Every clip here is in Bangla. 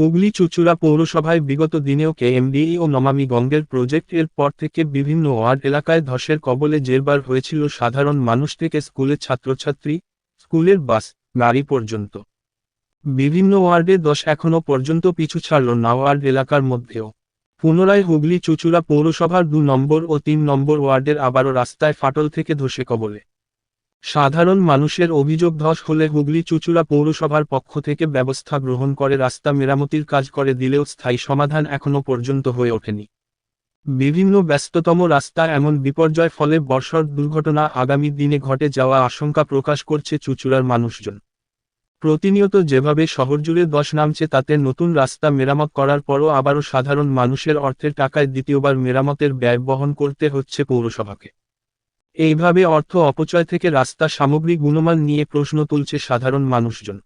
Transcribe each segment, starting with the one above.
হুগলি চুচুড়া পৌরসভায় বিগত দিনেও কেএমডিই ও নমামি গঙ্গের প্রজেক্ট এর পর থেকে বিভিন্ন ওয়ার্ড এলাকায় ধসের কবলে জেরবার হয়েছিল সাধারণ মানুষ থেকে স্কুলের ছাত্রছাত্রী, স্কুলের বাস, গাড়ি পর্যন্ত। বিভিন্ন ওয়ার্ডে দশ এখনও পর্যন্ত পিছু ছাড়ল না ওয়ার্ড এলাকার মধ্যেও। পুনরায় হুগলি চুচুড়া পৌরসভার দু নম্বর ও তিন নম্বর ওয়ার্ডের আবারও রাস্তায় ফাটল থেকে ধসে কবলে। সাধারণ মানুষের অভিযোগ ধস হলে হুগলি চুচুড়া পৌরসভার পক্ষ থেকে ব্যবস্থা গ্রহণ করে রাস্তা মেরামতির কাজ করে দিলেও স্থায়ী সমাধান এখনও পর্যন্ত হয়ে ওঠেনি। বিভিন্ন ব্যস্ততম রাস্তা এমন বিপর্যয় ফলে বর্ষর দুর্ঘটনা আগামী দিনে ঘটে যাওয়া আশঙ্কা প্রকাশ করছে চুচুড়ার মানুষজন। প্রতিনিয়ত যেভাবে শহরজুড়ে দশ নামছে তাতে নতুন রাস্তা মেরামত করার পরও আবারও সাধারণ মানুষের অর্থের টাকায় দ্বিতীয়বার মেরামতের ব্যয় বহন করতে হচ্ছে পৌরসভাকে। এইভাবে অর্থ অপচয় থেকে রাস্তা সামগ্রী গুণমান নিয়ে প্রশ্ন তুলছে সাধারণ মানুষজন।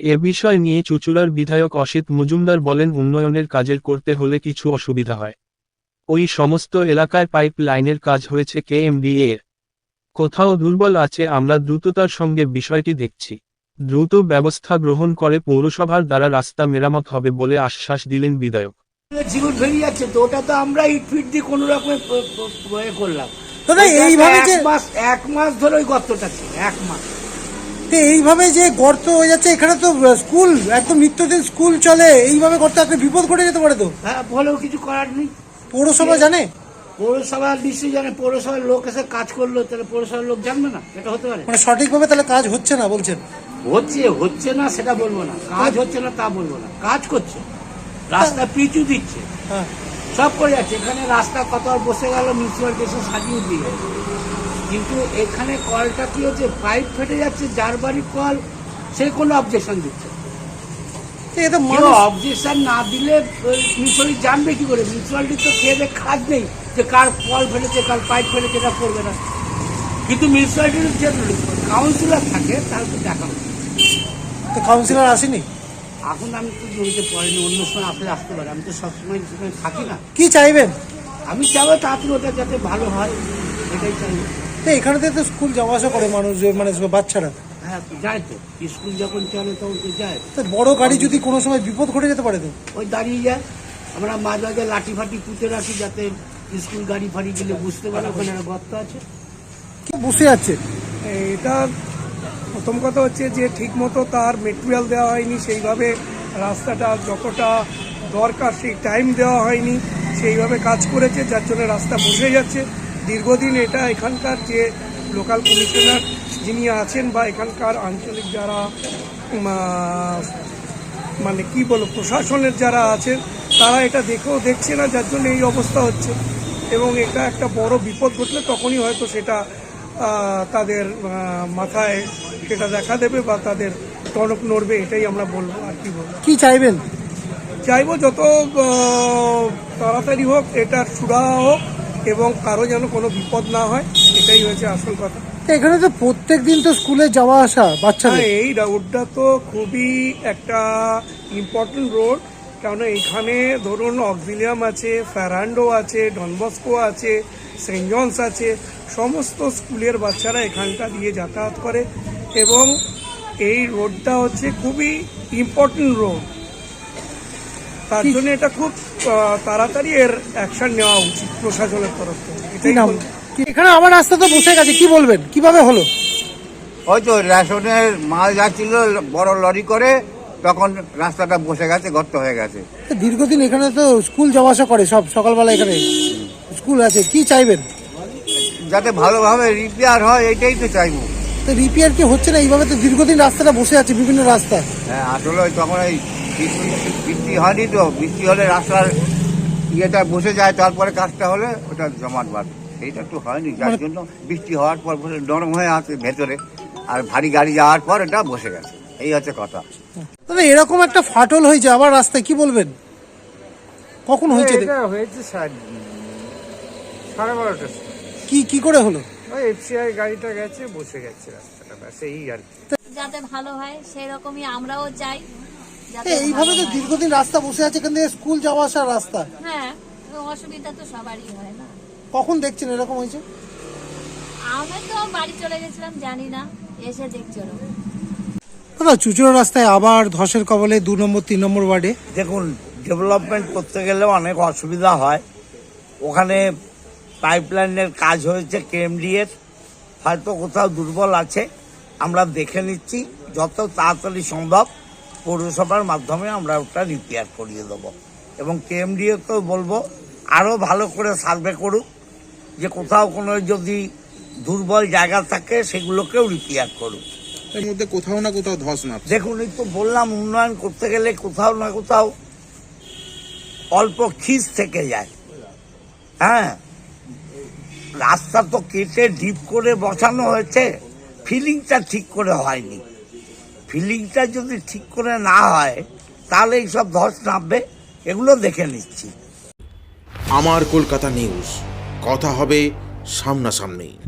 এ বিষয় নিয়ে চুচুড়ার বিধায়ক অসিত মজুমদার বলেন, উন্নয়নের কাজের করতে হলে কিছু অসুবিধা হয়। ওই সমস্ত এলাকায় পাইপ লাইনের কাজ হয়েছে কেএমডিএ এর। কোথাও দুর্বল আছে, আমরা দ্রুততার সঙ্গে বিষয়টি দেখছি। দ্রুত ব্যবস্থা গ্রহণ করে পৌরসভার দ্বারা রাস্তা মেরামত হবে বলে আশ্বাস দিলেন বিধায়ক। জীবন বেরিয়ে যাচ্ছে, তো ওটা তো আমরা ইট ফিট দিয়ে কোনো রকমের করলাম। দাদা, এইভাবে যে- মাস এক মাস ধরে ওই গর্তটা ছিল এক মাস। তো এইভাবে যে গর্ত হয়ে যাচ্ছে এখানে তো স্কুল একদম নিত্যদিন স্কুল চলে এইভাবে গর্ত একটা বিপদ ঘটে যেতে পারে তো? হ্যাঁ বলেও কিছু করার নেই। পৌরসভা জানে? পৌরসভার নিশ্চয়ই জানে পৌরসভার লোক এসে কাজ করল তাহলে পৌরসভার লোক জানবে না এটা হতে পারে। মানে সঠিকভাবে তাহলে কাজ হচ্ছে না বলছেন? হচ্ছে হচ্ছে না সেটা বলব না। কাজ হচ্ছে না তা বলব না। কাজ করছে। রাস্তা পিচু দিচ্ছে। হ্যাঁ। সব করে যাচ্ছে। এখানে রাস্তা কত বসে গেল মিউনিসিপালিটি এসে সাজিয়ে দিয়ে। কিন্তু এখানে কলটা কি হচ্ছে? পাইপ ফেটে যাচ্ছে যার বাড়ির কল সে কোনো অবজেকশন দিচ্ছে অবজেকশন না দিলে মিউনিসিপালিটি জানবে কি করে? মিউনিসিপালিটি তো খেয়ে খাদ নেই যে কার কল ফেলেছে কার পাইপ ফেলেছে এটা করবে না। কিন্তু মিউনিসিপালিটির যে কাউন্সিলর থাকে তার তো দেখা কাউন্সিলর আসেনি? এখন আমি তো জমিতে পড়িনি অন্য সময় আপনি আসতে পারে আমি তো সবসময় সেখানে থাকি না। কি চাইবেন? আমি চাবো তাড়াতাড়ি ওটা যাতে ভালো হয় এটাই চাই তো এখানে তো স্কুল যাওয়া আসা করে মানুষ মানে বাচ্চারা। হ্যাঁ যায় তো। স্কুল যখন চলে তখন তো যায়। তো বড় গাড়ি যদি কোনো সময় বিপদ ঘটে যেতে পারে তো? ওই দাঁড়িয়ে যায়। আমরা মাঝে মাঝে লাঠি ফাটি পুঁতে রাখি যাতে স্কুল গাড়ি ফাড়ি গেলে বুঝতে পারে ওখানে একটা গর্ত আছে। কি বসে যাচ্ছে এটা প্রথম কথা হচ্ছে যে ঠিকমতো তার মেটেরিয়াল দেওয়া হয়নি, সেইভাবে রাস্তাটা যতটা দরকার সেই টাইম দেওয়া হয়নি, সেইভাবে কাজ করেছে, যার জন্য রাস্তা বসে যাচ্ছে। দীর্ঘদিন এটা এখানকার যে লোকাল কমিশনার যিনি আছেন বা এখানকার আঞ্চলিক যারা মানে কি বলব, প্রশাসনের যারা আছেন, তারা এটা দেখেও দেখছে না, যার জন্য এই অবস্থা হচ্ছে। এবং এটা একটা বড় বিপদ ঘটলে তখনই হয়তো সেটা তাদের মাথায় সেটা দেখা দেবে বা তাদের টনক নড়বে এটাই আমরা বলব আর কি বলব। কি চাইবেন? চাইব যত তাড়াতাড়ি হোক এটা সুরা হোক এবং কারও যেন কোনো বিপদ না হয় এটাই হয়েছে আসল কথা। এখানে তো প্রত্যেক দিন তো স্কুলে যাওয়া আসা বাচ্চাদের। হ্যাঁ এই রোডটা তো খুবই একটা ইম্পর্টেন্ট রোড কারণ এখানে ধরুন অক্সিলিয়াম আছে ফ্যারান্ডো আছে ডনবস্কো আছে সেন্ট জনস আছে সমস্ত স্কুলের বাচ্চারা এখানটা দিয়ে যাতায়াত করে। এবং এই রোডটা হচ্ছে খুবই ইম্পর্টেন্ট রোড তার জন্য এটা খুব তাড়াতাড়ি এর অ্যাকশন নেওয়া উচিত প্রশাসনের তরফ থেকে। এটাই এখানে আমার রাস্তা তো বসে গেছে কি বলবেন? কীভাবে হলো? ওই তো রেশনের মাল যাচ্ছিল বড় লরি করে তখন রাস্তাটা বসে গেছে গর্ত হয়ে গেছে। তো দীর্ঘদিন এখানে তো স্কুল যাওয়া আসা করে সব সকালবেলা এখানে। স্কুল আছে কি চাইবেন? যাতে ভালোভাবে রিপেয়ার হয় এটাই তো চাইব। তো রিপেয়ার কি হচ্ছে না? এইভাবে তো দীর্ঘদিন রাস্তাটা বসে আছে বিভিন্ন রাস্তা হ্যাঁ আসলে ওই তখন ওই বৃষ্টি- বৃষ্টি হয়নি তো? বৃষ্টি হলে রাস্তার ইয়েটা বসে যায় তারপরে কাজটা হলে ওটা জমাট বাঁধে। সেইটা একটু হয়নি যার মানে- জন্য বৃষ্টি হওয়ার পর বসে নরম হয়ে আছে ভেতরে আর ভারী গাড়ি যাওয়ার পর এটা বসে গেছে। এই হচ্ছে কথা। তবে এরকম একটা ফাটল হয়েছে আবার রাস্তায় কি বলবেন? কখন হয়েছে? এটা হয়েছে সাড়ে সময়। কি কি করে হলো? ওই এফসিআই গাড়িটা গেছে বসে গেছে রাস্তাটা ব্যাস এই আর কি। যাতে ভালো হয় সেই রকমই আমরাও চাই। যাতে এইভাবে তো দীর্ঘদিন রাস্তা বসে আছে থেকে স্কুল যাওয়া আসার রাস্তা। হ্যাঁ অসুবিধা তো সবারই হয় না। কখন দেখছেন এরকম হয়েছে? আমি তো বাড়ি চলে গেছিলাম জানি না এসে দেখছি ওরকম। দাদা চুচুড়া রাস্তায় আবার ধসের কবলে দু নম্বর তিন নম্বর ওয়ার্ডে। দেখুন ডেভেলপমেন্ট করতে গেলে অনেক অসুবিধা হয়। ওখানে পাইপলাইনের কাজ হয়েছে কেএমডি এর হয়তো কোথাও দুর্বল আছে। আমরা দেখে নিচ্ছি যত তাড়াতাড়ি সম্ভব পৌরসভার মাধ্যমে আমরা ওটা রিপেয়ার করিয়ে দেবো। এবং কেএমডি তো বলব আরও ভালো করে সার্ভে করুক যে কোথাও কোনো যদি দুর্বল জায়গা থাকে সেগুলোকেও রিপেয়ার করুক। এর মধ্যে কোথাও না কোথাও ধস নামছে। দেখুন এই তো বললাম উন্নয়ন করতে গেলে কোথাও না কোথাও অল্প খিস থেকে যায়। হ্যাঁ রাস্তা তো কেটে ডিপ করে বসানো হয়েছে। ফিলিংটা ঠিক করে হয়নি। ফিলিংটা যদি ঠিক করে না হয়, তাহলে এইসব ধস নামবে, এগুলো দেখে নিচ্ছি। আমার কলকাতা নিউজ। কথা হবে সামনাসামনি